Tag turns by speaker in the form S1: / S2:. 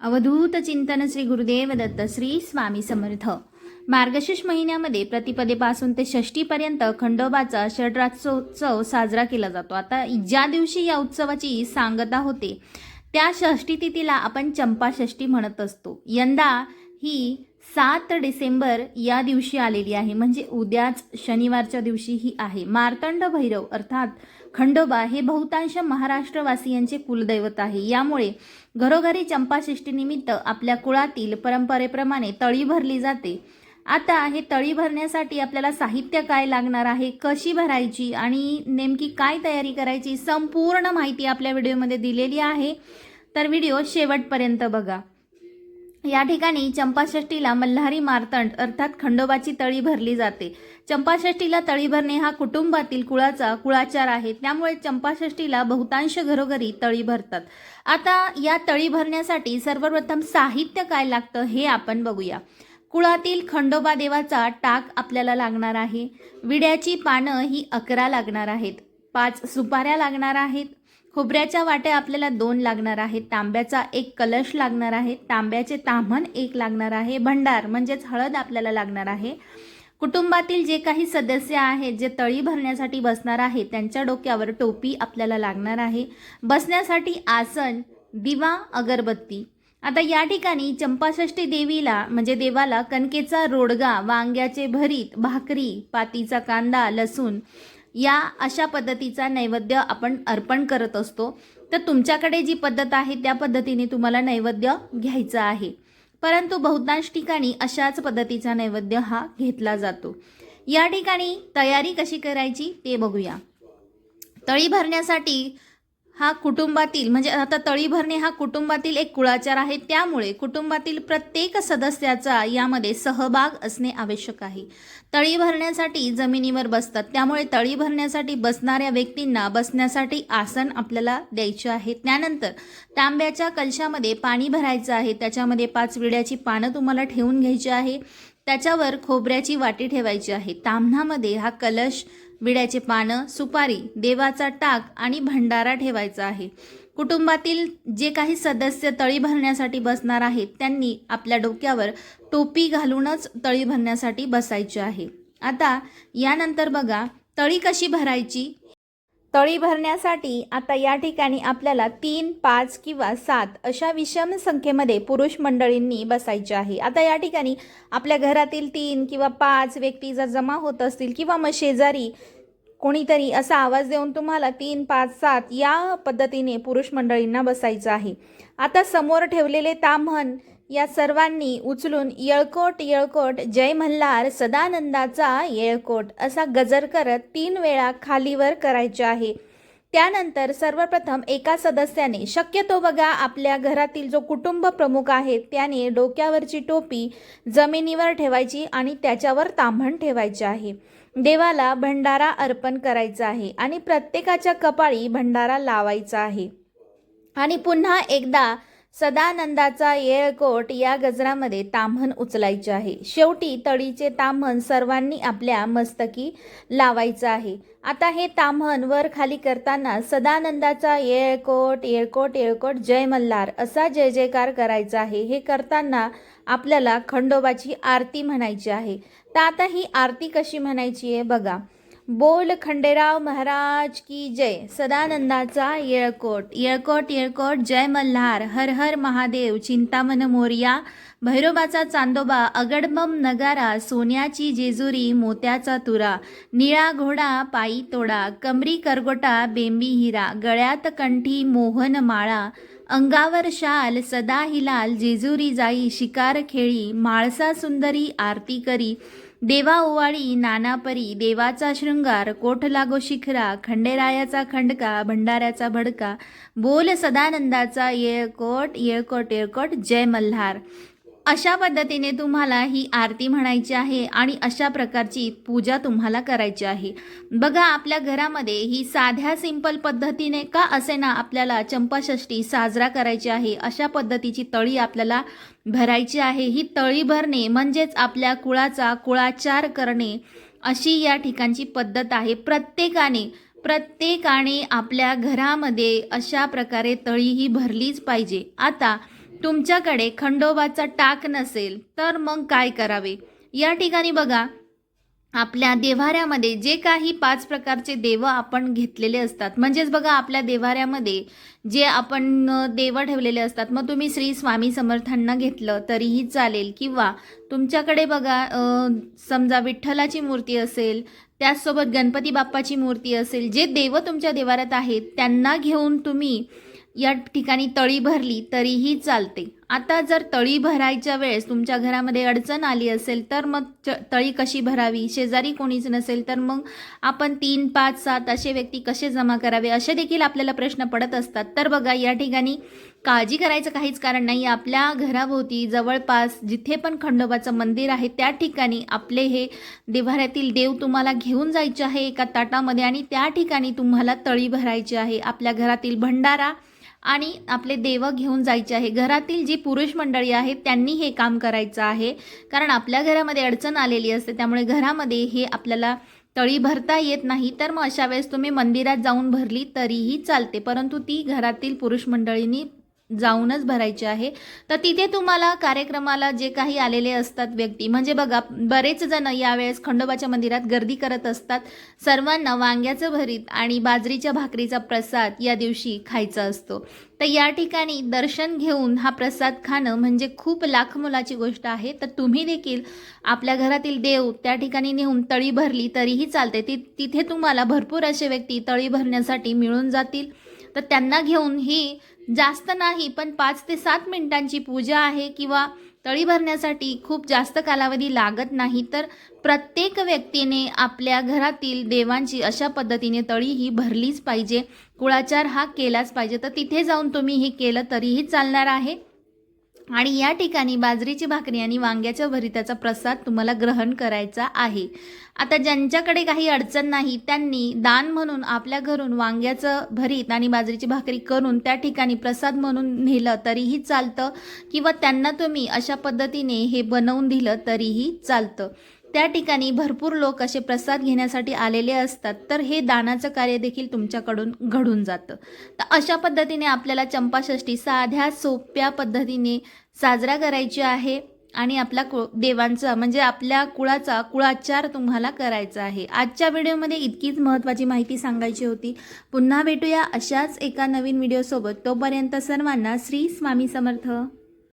S1: अवधूत चिंतन श्री गुरुदेव दत्त श्री स्वामी समर्थ. मार्गशीर्ष महिन्यामध्ये प्रतिपदेपासून ते षष्टीपर्यंत खंडोबाचा षडरात्रोत्सव साजरा केला जातो. आता ज्या दिवशी या उत्सवाची सांगता होते त्या षष्टी तिथीला आपण चंपाषष्टी म्हणत असतो. यंदा ही सात डिसेंबर या दिवशी आलेली आहे. म्हणजे उद्याच शनिवारच्या दिवशी ही आहे. मार्तंड भैरव अर्थात खंडोबा हे बहुतांश महाराष्ट्रवासियांचे कुलदैवत आहे. यामुळे घरोघरी चंपाषष्टीनिमित्त आपल्या कुळातील परंपरेप्रमाणे तळी भरली जाते. आता हे तळी भरण्यासाठी आपल्याला साहित्य काय लागणार आहे? कशी भरायची? आणि नेमकी काय तयारी करायची? संपूर्ण माहिती आपल्या व्हिडिओमध्ये दिलेली आहे. तर व्हिडिओ शेवटपर्यंत बघा. या ठिकाणी चंपाषष्टीला मल्हारी मार्तंड अर्थात खंडोबाची तळी भरली जाते. चंपाषष्टीला तळी भरणे हा कुटुंबातील कुळाचा कुळाचार आहे. त्यामुळे चंपाषष्टीला बहुतांश घरोघरी तळी भरतात. आता या तळी भरण्यासाठी सर्वप्रथम साहित्य काय लागतं हे आपण बघूया. कुळातील खंडोबा देवाचा टाक आपल्याला लागणार आहे. विड्याची पानं ही अकरा लागणार आहेत. पाच सुपाऱ्या लागणार आहेत. खोबऱ्याच्या वाट्या आपल्याला दोन लागणार आहेत तांब्याचा एक कलश लागणार आहे तांब्याचे ताम्हण एक लागणार आहे भंडार म्हणजेच हळद आपल्याला लागणार आहे. कुटुंबातील जे काही सदस्य आहेत जे तळी भरण्यासाठी बसणार आहेत त्यांच्या डोक्यावर टोपी आपल्याला लागणार आहे. बसण्यासाठी आसन दिवा अगरबत्ती. आता या ठिकाणी चंपाषष्ठी देवीला म्हणजे देवाला कणकेचा रोडगा वांग्याचे भरीत भाकरी पातीचा कांदा लसूण या अशा पद्धतीचा नैवेद्य आपण अर्पण करत असतो. तर तुमच्याकडे जी पद्धत आहे त्या पद्धतीने तुम्हाला नैवेद्य घ्यायचा आहे. परंतु बहुतांश ठिकाणी अशाच पद्धतीचा नैवेद्य हा घेतला जातो. या ठिकाणी तयारी कशी करायची ते बघूया. तळी भरण्यासाठी हा कुटुंबातील म्हणजे आता तळी भरणे हा कुटुंबातील एक कुळाचार आहे. त्यामुळे कुटुंबातील प्रत्येक सदस्याचा यामध्ये सहभाग असणे आवश्यक आहे. तळी भरण्यासाठी जमिनीवर बसतात. त्यामुळे तळी भरण्यासाठी बसणाऱ्या व्यक्तींना बसण्यासाठी आसन आपल्याला द्यायचे आहे. त्यानंतर तांब्याच्या कलशामध्ये पाणी भरायचं आहे. त्याच्यामध्ये पाच विड्याची पानं तुम्हाला ठेवून घ्यायची आहे. त्याच्यावर खोबऱ्याची वाटी ठेवायची आहे. तांबणामध्ये हा कलश विड्याचे पानं सुपारी देवाचा टाक आणि भंडारा ठेवायचा आहे. कुटुंबातील जे काही सदस्य तळी भरण्यासाठी बसणार आहेत त्यांनी आपल्या डोक्यावर टोपी घालूनच तळी भरण्यासाठी बसायचे आहे. आता यानंतर बघा तळी कशी भरायची? तळी भरण्यासाठी आता या ठिकाणी आपल्याला तीन पाच किंवा सात अशा विषम संख्येमध्ये पुरुष मंडळींनी बसायचे आहे. आता या ठिकाणी आपल्या घरातील तीन किंवा पाच व्यक्ती जर जमा होत असतील किंवा मग शेजारी कोणीतरी असा आवाज देऊन तुम्हाला तीन पाच सात या पद्धतीने पुरुष मंडळींना बसायचं आहे. आता समोर ठेवलेले ताम्हण या सर्वांनी उचलून येळकोट येळकोट जय मल्हार सदानंदाचा येळकोट असा गजर करत तीन वेळा खालीवर करायचे आहे. त्यानंतर सर्वप्रथम एका सदस्याने शक्यतो बघा आपल्या घरातील जो कुटुंब प्रमुख आहे त्याने डोक्यावरची टोपी जमिनीवर ठेवायची आणि त्याच्यावर तांभण ठेवायचे आहे. देवाला भंडारा अर्पण करायचा आहे आणि प्रत्येकाच्या कपाळी भंडारा लावायचा आहे. आणि पुन्हा एकदा सदानंदाचा येळकोट या गजरामध्ये ताम्हण उचलायचे आहे. शेवटी तळीचे ताम्हण सर्वांनी आपल्या मस्तकी लावायचं आहे. आता हे ताम्हण वर खाली करताना सदानंदाचा येळकोट येळकोट येळकोट जय मल्हार असा जय जयकार करायचा आहे. हे करताना आपल्याला खंडोबाची आरती म्हणायची आहे. तर आता ही आरती कशी म्हणायची आहे बघा. बोल खंडेराव महाराज की जय. सदानंदाचा येळकोट. येळकोट येळकोट जय मल्हार. हर हर महादेव. चिंतामन मोर्या. भैरोबाचा चांदोबा. अगडबम नगारा. सोन्याची जेजुरी. मोत्याचा तुरा. निळा घोडा पायी तोडा. कमरी करगोटा बेंबी हिरा. गळ्यात कंठी मोहन माळा. अंगावर शाल सदा हिलाल जेजुरी जाई शिकार खेळी. माळसा सुंदरी आरती करी. देवा ओवाळी नानापरी देवाचा शृंगार कोठ लागो शिखरा खंडेरायाचा खंडका भंडाऱ्याचा भडका बोल सदानंदाचा येळकोट येळकोट येळकोट जय मल्हार. अशा पद्धतीने तुम्हाला ही आरती म्हणायची आहे आणि अशा प्रकारची पूजा तुम्हाला करायची आहे. बघा आपल्या घरामध्ये ही साध्या सिंपल पद्धतीने का असे ना आपल्याला चंपाषष्ठी साजरा करायची आहे? अशा पद्धतीची तळी आपल्याला भरायची आहे. ही तळी भरणे म्हणजेच आपल्या कुळाचा कुळाचार करणे अशी या ठिकाणची पद्धत आहे. प्रत्येकाने प्रत्येकाने आपल्या घरामध्ये अशा प्रकारे तळी ही भरलीच पाहिजे. आता तुमच्याकडे खंडोबाचा टाक नसेल तर मग काय करावे? या ठिकाणी बघा आपल्या देव्हाऱ्यामध्ये जे काही पाच प्रकारचे देव आपण घेतलेले असतात म्हणजेच बघा आपल्या देव्हाऱ्यामध्ये जे आपण देव ठेवलेले असतात मग तुम्ही श्री स्वामी समर्थांना घेतलं तरीही चालेल. किंवा तुमच्याकडे बघा समजा विठ्ठलाची मूर्ती असेल त्याचसोबत गणपती बाप्पाची मूर्ती असेल जे देव तुमच्या देवाऱ्यात आहेत त्यांना घेऊन तुम्ही या ठिकाणी तळी भरली तरीही चालते. आता जर तळी भरायच्या वेळेस तुमच्या घरामध्ये अडचण आली असेल तर मग च- तळी कशी भरावी? शेजारी कोणीच नसेल तर मग आपण तीन पाच सात असे व्यक्ती कसे जमा करावे? असे देखील आपल्याला प्रश्न पडत असतात. तर बघा या ठिकाणी काळजी करायचं काहीच कारण नाही. आपल्या घराभोवती जवळपास जिथे पण खंडोबाचं मंदिर आहे त्या ठिकाणी आपले हे देव्हाऱ्यातील देव तुम्हाला घेऊन जायचे आहे एका ताटामध्ये आणि त्या ठिकाणी तुम्हाला तळी भरायची आहे. आपल्या घरातील भंडारा आणि आपले देव घेऊन जायचे आहे. घरातील जी पुरुष मंडळी आहेत त्यांनी हे काम करायचं आहे. कारण आपल्या घरामध्ये अडचण आलेली असते त्यामुळे घरामध्ये हे आपल्याला तळी भरता येत नाही. तर मग अशा वेळेस तुम्ही मंदिरात जाऊन भरली तरीही चालते. परंतु ती घरातील पुरुष मंडळींनी जाऊनच भरायचे आहे. तर तिथे तुम्हाला कार्यक्रमाला जे काही आलेले असतात व्यक्ती म्हणजे बघा बरेच जण यावेळेस खंडोबाच्या मंदिरात गर्दी करत असतात. सर्वांना वांग्याचं भरीत आणि बाजरीच्या भाकरीचा प्रसाद या दिवशी खायचा असतो. तर या ठिकाणी दर्शन घेऊन हा प्रसाद खाणं म्हणजे खूप लाख मोलाची गोष्ट आहे. तर तुम्ही देखील आपल्या घरातील देव त्या ठिकाणी नेऊन तळी भरली तरीही चालते ती तिथे तुम्हाला भरपूर असे व्यक्ती तळी भरण्यासाठी मिळून जातील. तर त्यांना घेऊन ही जास्त नाही पण पाच ते सात मिनिटांची पूजा आहे किंवा तळी भरण्यासाठी खूप जास्त कालावधी लागत नाही तर प्रत्येक व्यक्तीने आपल्या घरातील देवांची अशा पद्धतीने तळी ही भरलीच पाहिजे. कुळाचार हा केलाच पाहिजे. तर तिथे जाऊन तुम्ही हे केलं तरीही चालणार आहे. आणि या ठिकाणी बाजरीची भाकरी आणि वांग्याच्या भरिताचा प्रसाद तुम्हाला ग्रहण करायचा आहे. आता ज्यांच्याकडे काही अडचण नाही त्यांनी दान म्हणून आपल्या घरून वांग्याचं भरीत आणि बाजरीची भाकरी करून त्या ठिकाणी प्रसाद म्हणून नेलं तरीही चालतं किंवा त्यांना तुम्ही अशा पद्धतीने हे बनवून दिलं तरीही चालतं. त्या ठिकाणी भरपूर लोक असे प्रसाद घेण्यासाठी आलेले असतात. तर हे दानाचं कार्य देखील तुमच्याकडून घडून जातं. तर अशा पद्धतीने आपल्याला चंपाषष्ठी साध्या सोप्या पद्धतीने साजरा करायची आहे आणि आपला कु देवांचा म्हणजे आपल्या कुळाचा कुळाचार तुम्हाला करायचा आहे. आजच्या व्हिडिओमध्ये इतकीच महत्त्वाची माहिती सांगायची होती. पुन्हा भेटूया अशाच एका नवीन व्हिडिओसोबत. तोपर्यंत सर्वांना श्री स्वामी समर्थ.